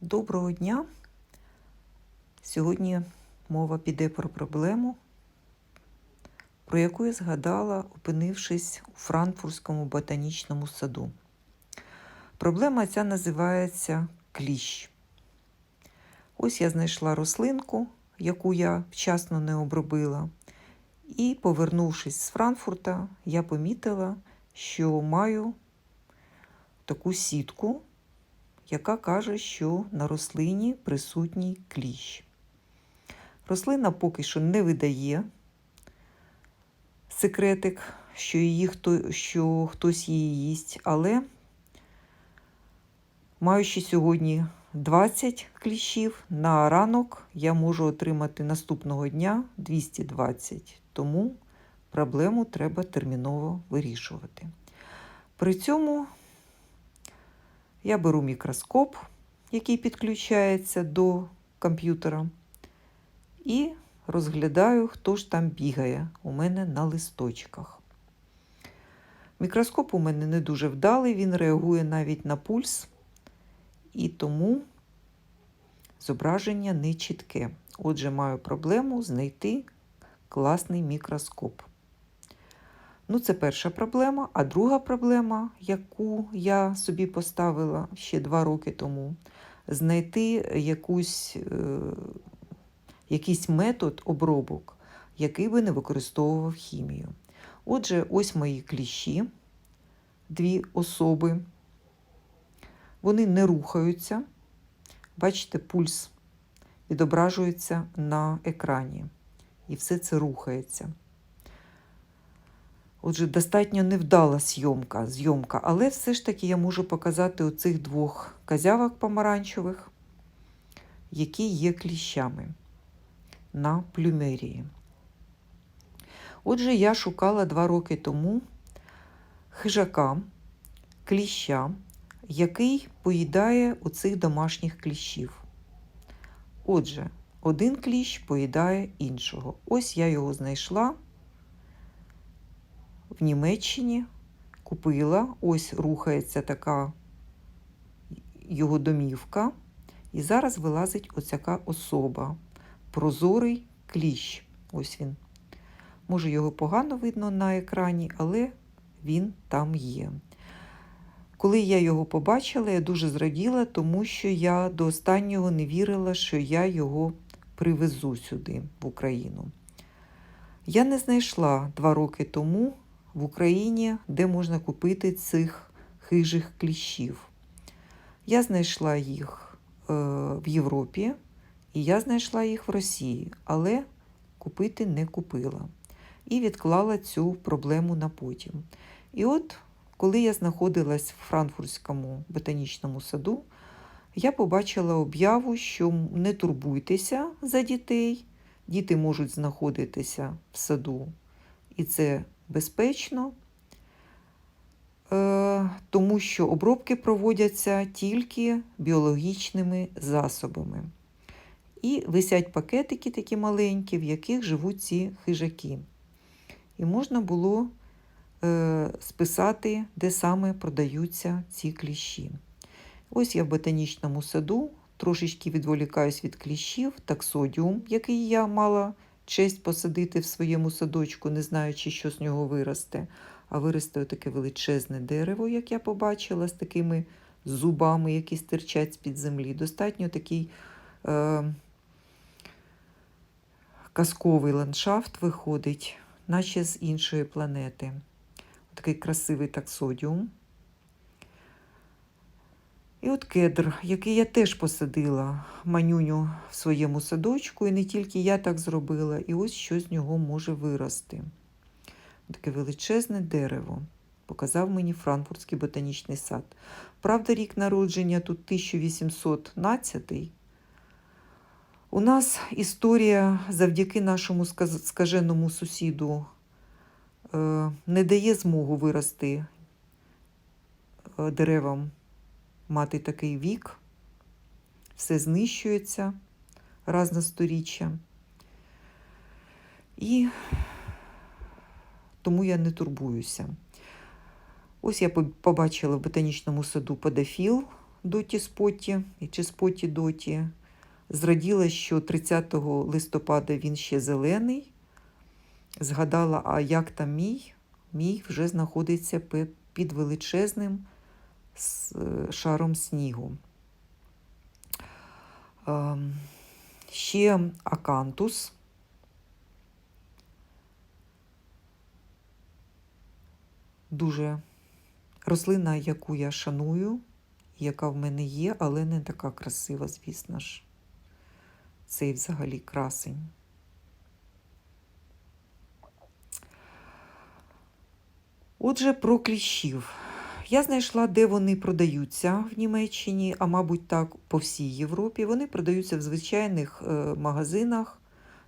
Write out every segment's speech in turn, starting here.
Доброго дня. Сьогодні мова піде про проблему, про яку я згадала, опинившись у Франкфуртському ботанічному саду. Проблема ця називається кліщ. Ось я знайшла рослинку, яку я вчасно не обробила. І, повернувшись з Франкфурта, я помітила, що маю таку сітку, яка каже, що на рослині присутній кліщ. Рослина поки що не видає секретик, що, її хто, що хтось її їсть, але маючи сьогодні 20 кліщів, на ранок я можу отримати наступного дня 220. Тому проблему треба терміново вирішувати. При цьому я беру мікроскоп, який підключається до комп'ютера, і розглядаю, хто ж там бігає у мене на листочках. Мікроскоп у мене не дуже вдалий, він реагує навіть на пульс, і тому зображення не чітке. Отже, маю проблему знайти класний мікроскоп. Ну, це перша проблема. А друга проблема, яку я собі поставила ще два роки тому, знайти якусь, е, якийсь метод обробок, який би не використовував хімію. Отже, ось мої кліщі, дві особи. Вони не рухаються. Бачите, пульс відображується на екрані. І все це рухається. Отже, достатньо невдала зйомка, зйомка, але все ж таки я можу показати оцих двох козявок помаранчевих, які є кліщами на плюмерії. Отже, я шукала два роки тому хижака, кліща, який поїдає оцих домашніх кліщів. Отже, один кліщ поїдає іншого. Ось я його знайшла в Німеччині, купила, ось рухається така його домівка. І зараз вилазить оцяка особа. Прозорий кліщ. Ось він. Може, його погано видно на екрані, але він там є. Коли я його побачила, я дуже зраділа, тому що я до останнього не вірила, що я його привезу сюди, в Україну. Я не знайшла два роки тому в Україні, де можна купити цих хижих кліщів. Я знайшла їх е, в Європі і я знайшла їх в Росії, але купити не купила. І відклала цю проблему на потім. І от, коли я знаходилась в Франкфуртському ботанічному саду, я побачила об'яву, що не турбуйтеся за дітей, діти можуть знаходитися в саду, і це безпечно, е, тому що обробки проводяться тільки біологічними засобами. І висять пакетики такі маленькі, в яких живуть ці хижаки. І можна було е, списати, де саме продаються ці кліщі. Ось я в ботанічному саду, трошечки відволікаюсь від кліщів, таксодіум, який я мала честь посадити в своєму садочку, не знаючи, що з нього виросте. А виросте таке величезне дерево, як я побачила, з такими зубами, які стирчать з-під землі. Достатньо такий е, казковий ландшафт виходить, наче з іншої планети. Такий красивий таксодіум. І от кедр, який я теж посадила манюню в своєму садочку, і не тільки я так зробила, і ось що з нього може вирости. Таке величезне дерево. Показав мені Франкфуртський ботанічний сад. Правда, рік народження тут 1812. У нас історія завдяки нашому скаженому сусіду е, не дає змогу вирости е, деревам мати такий вік, все знищується раз на сторіччя. І тому я не турбуюся. Ось я побачила в ботанічному саду подофіл, доті споті чи споті доті. Зраділа, що 30 листопада він ще зелений. Згадала, а як там мій? Мій вже знаходиться під величезним с- е, шаром снігу. Ем, Ще акантус. Дуже рослина, яку я шаную, яка в мене є, але не така красива, звісно ж. Цей взагалі красень. Отже, про кліщів. Я знайшла, де вони продаються в Німеччині, а мабуть, так по всій Європі. Вони продаються в звичайних е, магазинах,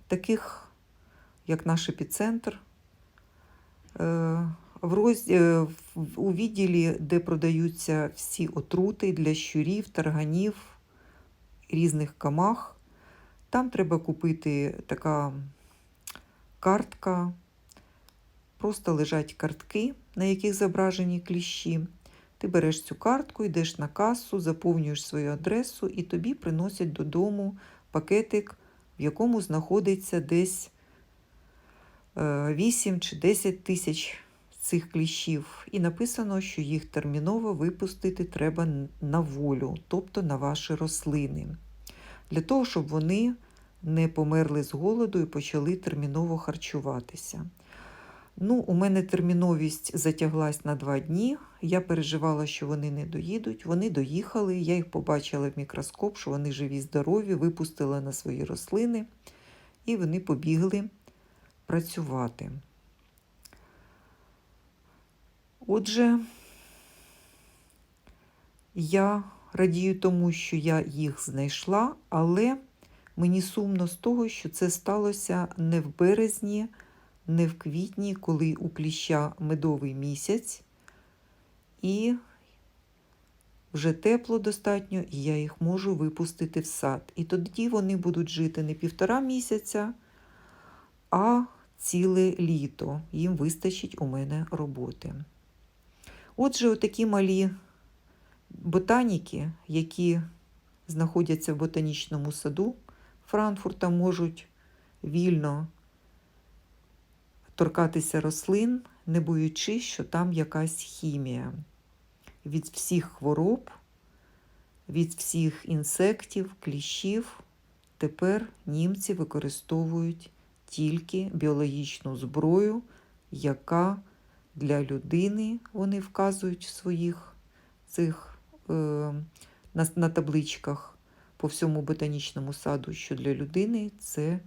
таких як наш епіцентр. Е, в роз... е, у відділі, де продаються всі отрути для щурів, тарганів, різних камах. Там треба купити така картка. Просто лежать картки, на яких зображені кліщі. Ти береш цю картку, йдеш на касу, заповнюєш свою адресу, і тобі приносять додому пакетик, в якому знаходиться десь е, 8 чи 10 тисяч цих кліщів. І написано, що їх терміново випустити треба на волю, тобто на ваші рослини, для того, щоб вони не померли з голоду і почали терміново харчуватися. Ну, у мене терміновість затяглась на два дні. Я переживала, що вони не доїдуть. Вони доїхали. Я їх побачила в мікроскоп, що вони живі, здорові, випустила на свої рослини, і вони побігли працювати. Отже, я радію тому, що я їх знайшла, але мені сумно з того, що це сталося не в березні, не в квітні, коли у кліща медовий місяць, і вже тепло достатньо, і я їх можу випустити в сад. І тоді вони будуть жити не півтора місяця, а ціле літо. Їм вистачить у мене роботи. Отже, отакі малі ботаніки, які знаходяться в ботанічному саду Франкфурта, можуть вільно торкатися рослин, не боючись, що там якась хімія. Від всіх хвороб, від всіх інсектів, кліщів тепер німці використовують тільки біологічну зброю, яка для людини, вони вказують в своїх цих е, на, на табличках по всьому ботанічному саду, що для людини це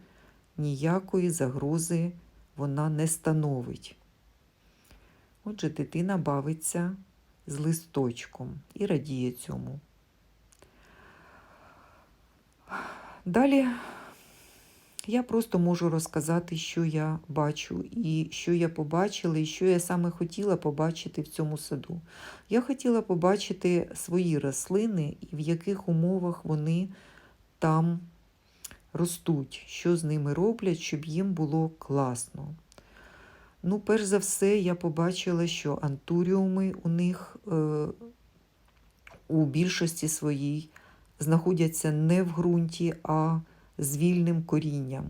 ніякої загрози вона не становить. Отже, дитина бавиться з листочком і радіє цьому. Далі я просто можу розказати, що я бачу, і що я побачила, і що я саме хотіла побачити в цьому саду. Я хотіла побачити свої рослини і в яких умовах вони там ростуть, що з ними роблять, щоб їм було класно. Ну, перш за все, я побачила, що антуріуми у них е, у більшості своїй знаходяться не в ґрунті, а з вільним корінням.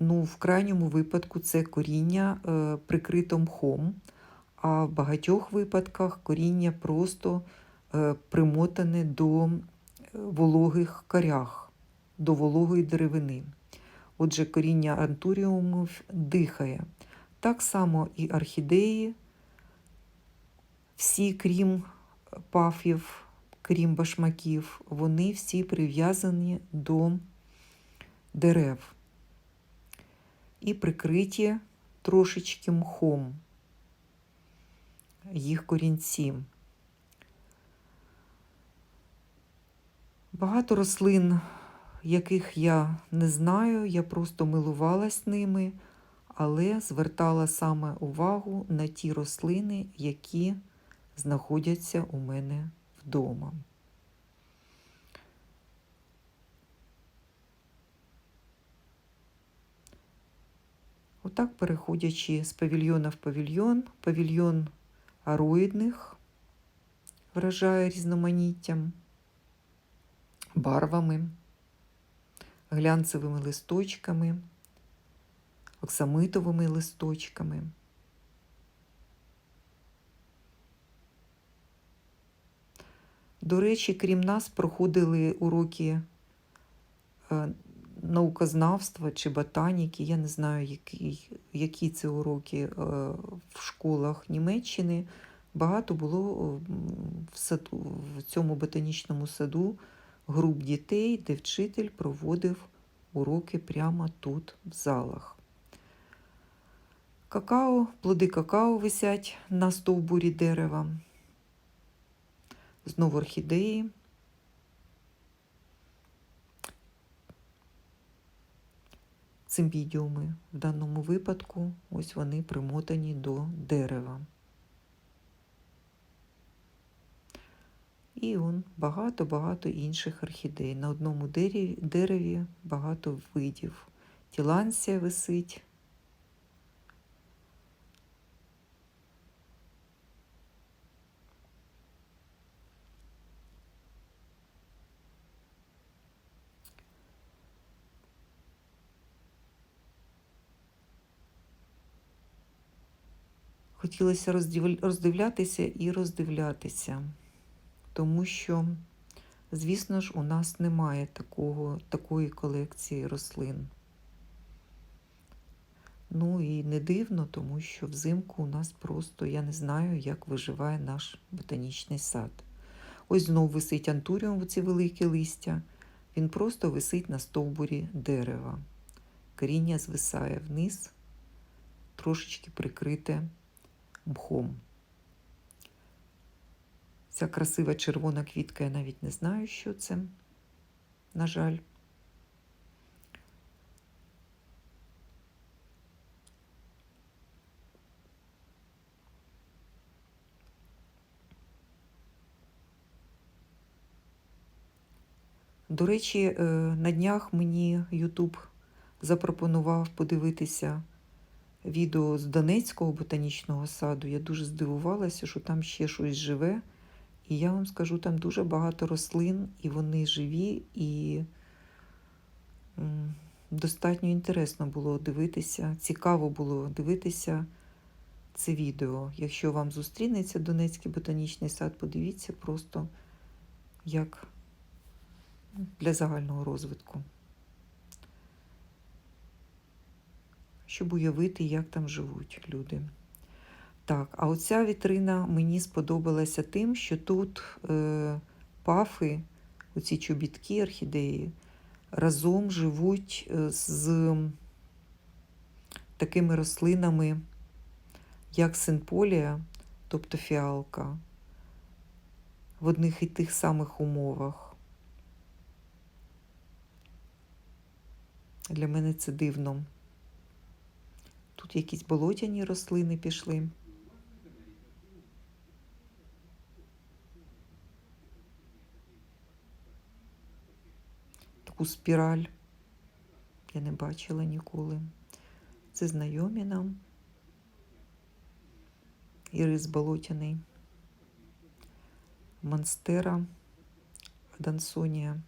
Ну, в крайньому випадку це коріння е, прикрито мхом, а в багатьох випадках коріння просто е, примотане до е, вологих корях, до вологої деревини. Отже, коріння антуріумів дихає. Так само і орхідеї, всі, крім пафів, крім башмаків, вони всі прив'язані до дерев і прикриті трошечки мхом їх корінці. Багато рослин, яких я не знаю, я просто милувалась ними, але звертала саме увагу на ті рослини, які знаходяться у мене вдома. Отак, переходячи з павільйона в павільйон, павільйон ароїдних вражає різноманіттям. барвами, глянцевими листочками, оксамитовими листочками. До речі, крім нас, проходили уроки е, наукознавства чи ботаніки. Я не знаю, які, які це уроки е, в школах Німеччини. Багато було в, саду, в цьому ботанічному саду груп дітей, де вчитель проводив уроки прямо тут, в залах. Какао, плоди какао висять на стовбурі дерева. Знову орхідеї. Цимбідіуми в даному випадку, ось вони примотані до дерева. І он багато-багато інших орхідей. На одному дереві, дереві багато видів. Тіланція висить. Хотілося роздивлятися і роздивлятися тому що, звісно ж, у нас немає такого, такої колекції рослин. Ну і не дивно, тому що взимку у нас просто, я не знаю, як виживає наш ботанічний сад. Ось знов висить антуріум, ці великі листя. Він просто висить на стовбурі дерева. Коріння звисає вниз, трошечки прикрите мхом. Ця красива червона квітка, я навіть не знаю, що це, на жаль. До речі, е, на днях мені Ютуб запропонував подивитися відео з Донецького ботанічного саду. Я дуже здивувалася, що там ще щось живе. І я вам скажу, там дуже багато рослин, і вони живі, і достатньо інтересно було дивитися, цікаво було дивитися це відео. Якщо вам зустрінеться Донецький ботанічний сад, подивіться просто як для загального розвитку. Щоб уявити, як там живуть люди. Так, а оця вітрина мені сподобалася тим, що тут е, пафи, оці чобітки орхідеї, разом живуть е, з такими рослинами, як синполія, тобто фіалка, в одних і тих самих умовах. Для мене це дивно. Тут якісь болотяні рослини пішли. Таку спіраль. Я не бачила ніколи. Це знайомі нам. Ірис болотяний, Монстера, Дансонія.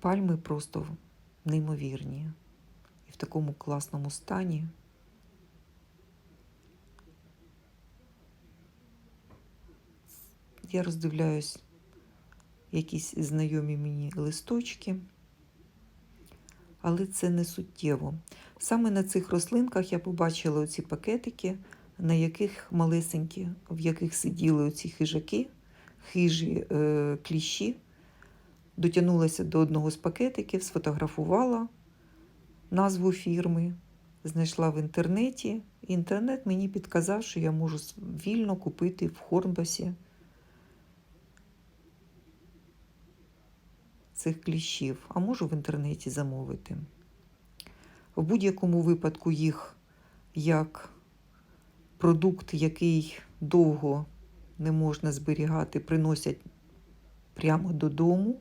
Пальми просто неймовірні такому класному стані. Я роздивляюсь якісь знайомі мені листочки, але це не суттєво. Саме на цих рослинках я побачила оці пакетики, на яких малесенькі, в яких сиділи оці хижаки, хижі е, кліщі. Дотягнулася до одного з пакетиків, сфотографувала, назву фірми, знайшла в інтернеті. Інтернет мені підказав, що я можу вільно купити в Хорнбасі цих кліщів, а можу в інтернеті замовити. В будь-якому випадку їх як продукт, який довго не можна зберігати, приносять прямо додому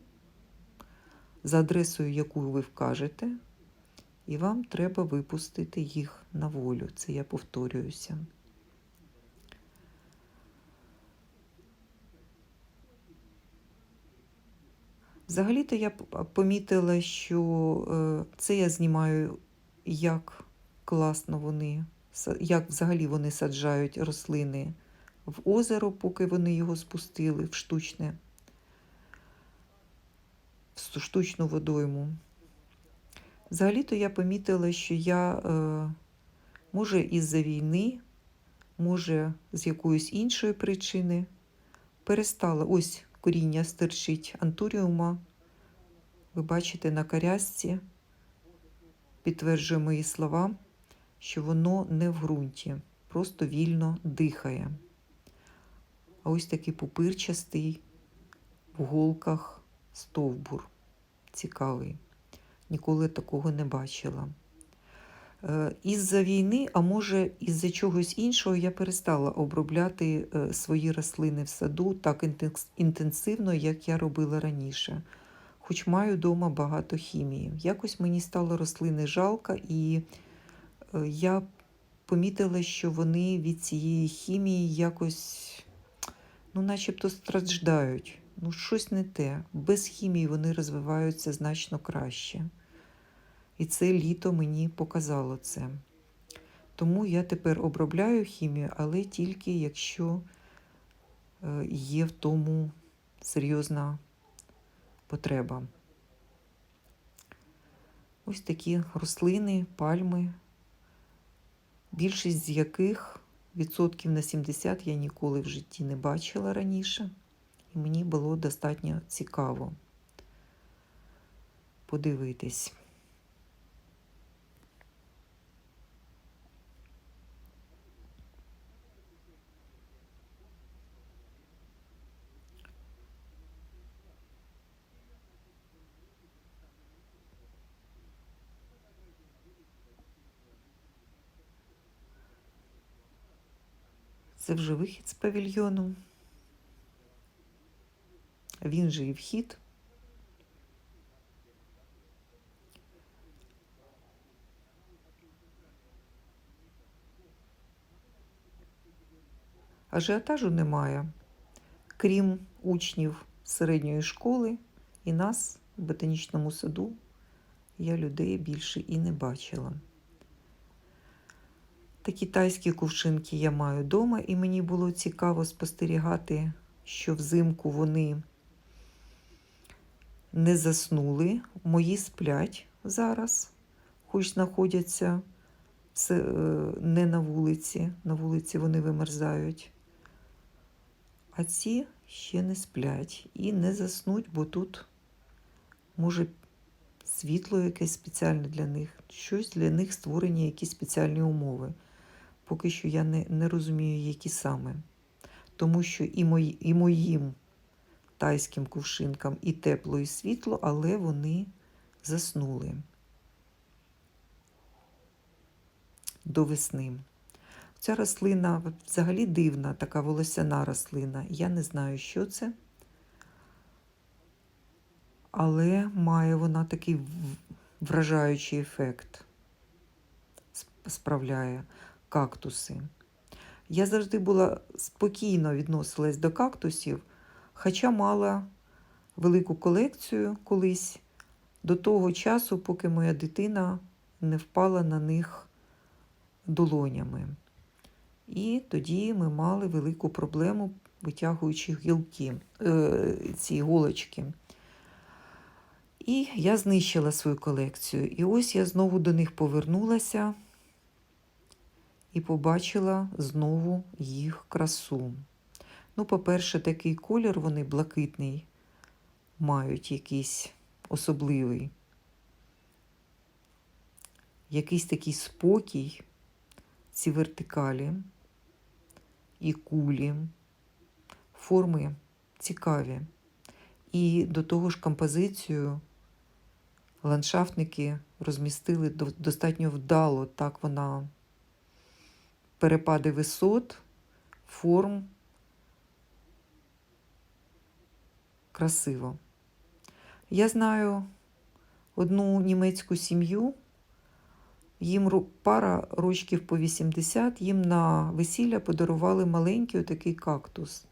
за адресою, яку ви вкажете. І вам треба випустити їх на волю. Це я повторююся. Взагалі-то я помітила, що е, це я знімаю, як класно вони, як взагалі вони саджають рослини в озеро, поки вони його спустили в штучне, в штучну водойму. Взагалі-то я помітила, що я, е, може, із-за війни, може, з якоїсь іншої причини, перестала. Ось коріння стирчить антуріума. Ви бачите на карязці, підтверджує мої слова, що воно не в ґрунті, просто вільно дихає. А ось такий пупирчастий в голках стовбур. Цікавий. Ніколи такого не бачила. Е, Із-за війни, а може, із-за чогось іншого, я перестала обробляти е, свої рослини в саду так інтенсивно, як я робила раніше. Хоч маю вдома багато хімії. Якось мені стало рослини жалко, і е, я помітила, що вони від цієї хімії якось, ну, начебто страждають. Ну, щось не те. Без хімії вони розвиваються значно краще. І це літо мені показало це. Тому я тепер обробляю хімію, але тільки якщо е, є в тому серйозна потреба. Ось такі рослини, пальми, більшість з яких відсотків на 70 я ніколи в житті не бачила раніше, і мені було достатньо цікаво подивитись. Це вже вихід з павільйону. Він же і вхід. Ажіотажу немає, крім учнів середньої школи і нас в ботанічному саду я людей більше і не бачила. Такі тайські кувшинки я маю вдома, і мені було цікаво спостерігати, що взимку вони не заснули. Мої сплять зараз, хоч знаходяться е, не на вулиці. На вулиці вони вимерзають. А ці ще не сплять і не заснуть, бо тут може світло якесь спеціальне для них, щось для них створені якісь спеціальні умови. Поки що я не, не розумію, які саме. Тому що і, мої, і моїм тайським кувшинкам і тепло, і світло, але вони заснули до весни. Ця рослина взагалі дивна, така волосяна рослина. Я не знаю, що це. Але має вона такий вражаючий ефект. Справляє кактуси. Я завжди була спокійно відносилась до кактусів, хоча мала велику колекцію колись до того часу, поки моя дитина не впала на них долонями. І тоді ми мали велику проблему, витягуючи гілки, е, ці голочки. І я знищила свою колекцію. І ось я знову до них повернулася і побачила знову їх красу. Ну, по-перше, такий колір, вони блакитний, мають якийсь особливий. Якийсь такий спокій, ці вертикалі і кулі, форми цікаві. І до того ж композицію ландшафтники розмістили достатньо вдало. Так вона перепади висот, форм. Красиво. Я знаю одну німецьку сім'ю, їм пара рочків по 80, їм на весілля подарували маленький отакий кактус.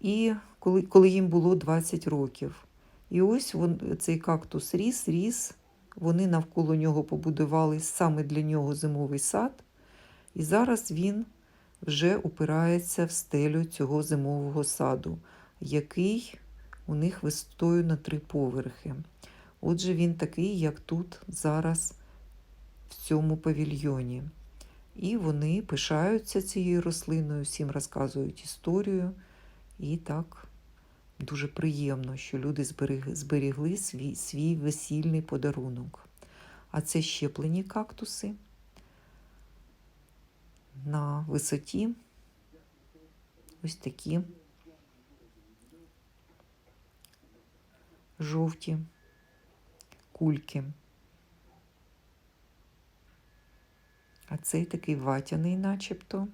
І коли, коли їм було 20 років. І ось вон, цей кактус ріс, ріс. Вони навколо нього побудували саме для нього зимовий сад. І зараз він вже упирається в стелю цього зимового саду, який у них висотою на три поверхи. Отже, він такий, як тут зараз в цьому павільйоні. І вони пишаються цією рослиною, всім розказують історію. І так дуже приємно, що люди зберігли свій, свій весільний подарунок. А це щеплені кактуси на висоті. Ось такі жовті кульки. А цей такий ватяний, начебто.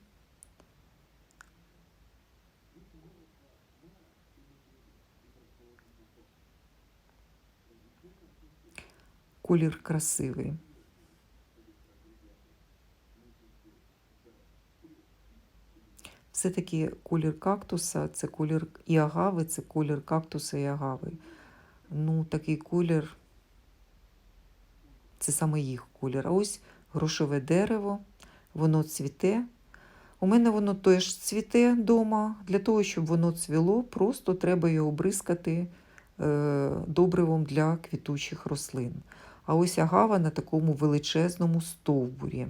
Колір красивий. Все-таки колір кактуса це колір і агави, це колір кактуса і агави. Ну, такий колір, це саме їх колір. А ось грошове дерево, воно цвіте. У мене воно теж цвіте вдома. Для того, щоб воно цвіло, просто треба його бризкати е, добривом для квітучих рослин. А ось агава на такому величезному стовбурі.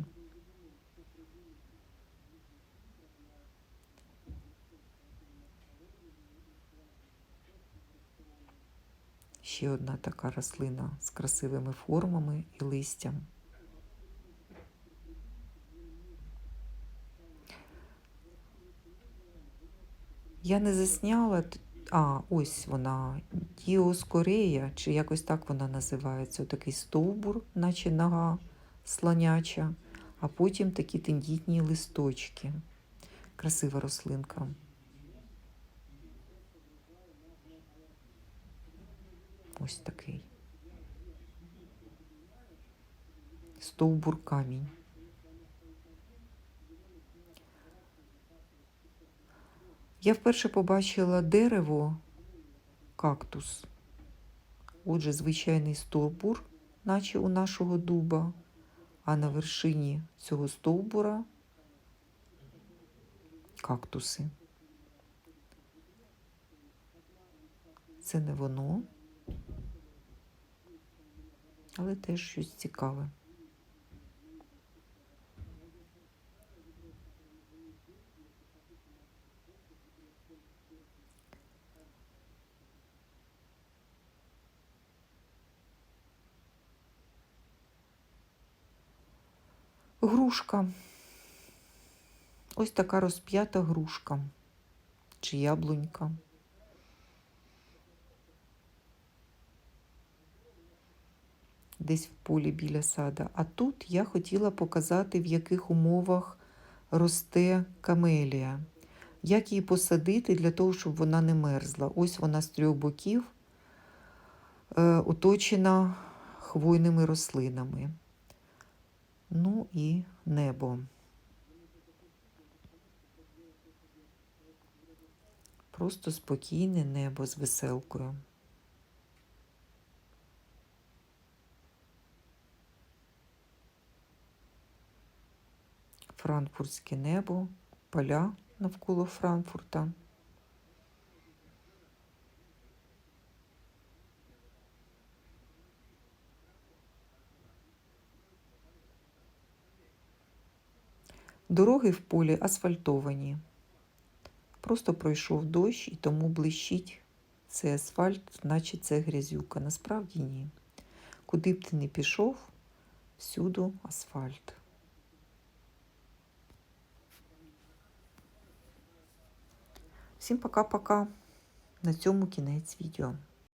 Ще одна така рослина з красивими формами і листям. Я не засняла. А, ось вона, Діоскорея, чи якось так вона називається. Такий стовбур, наче нога слоняча, а потім такі тендітні листочки. Красива рослинка. Ось такий. Стовбур камінь. Я вперше побачила дерево, кактус. Отже, звичайний стовбур, наче у нашого дуба, а на вершині цього стовбура кактуси. Це не воно, але теж щось цікаве. Грушка. Ось така розп'ята грушка чи яблунька. Десь в полі біля сада. А тут я хотіла показати, в яких умовах росте камелія. Як її посадити для того, щоб вона не мерзла. Ось вона з трьох боків е, оточена хвойними рослинами. Ну і небо. Просто спокійне небо з веселкою. Франкфуртське небо, поля навколо Франкфурта. Дороги в полі асфальтовані. Просто пройшов дощ і тому блищить цей асфальт, наче це грязюка. Насправді ні. Куди б ти не пішов, всюду асфальт. Всім пока-пока. На цьому кінець відео.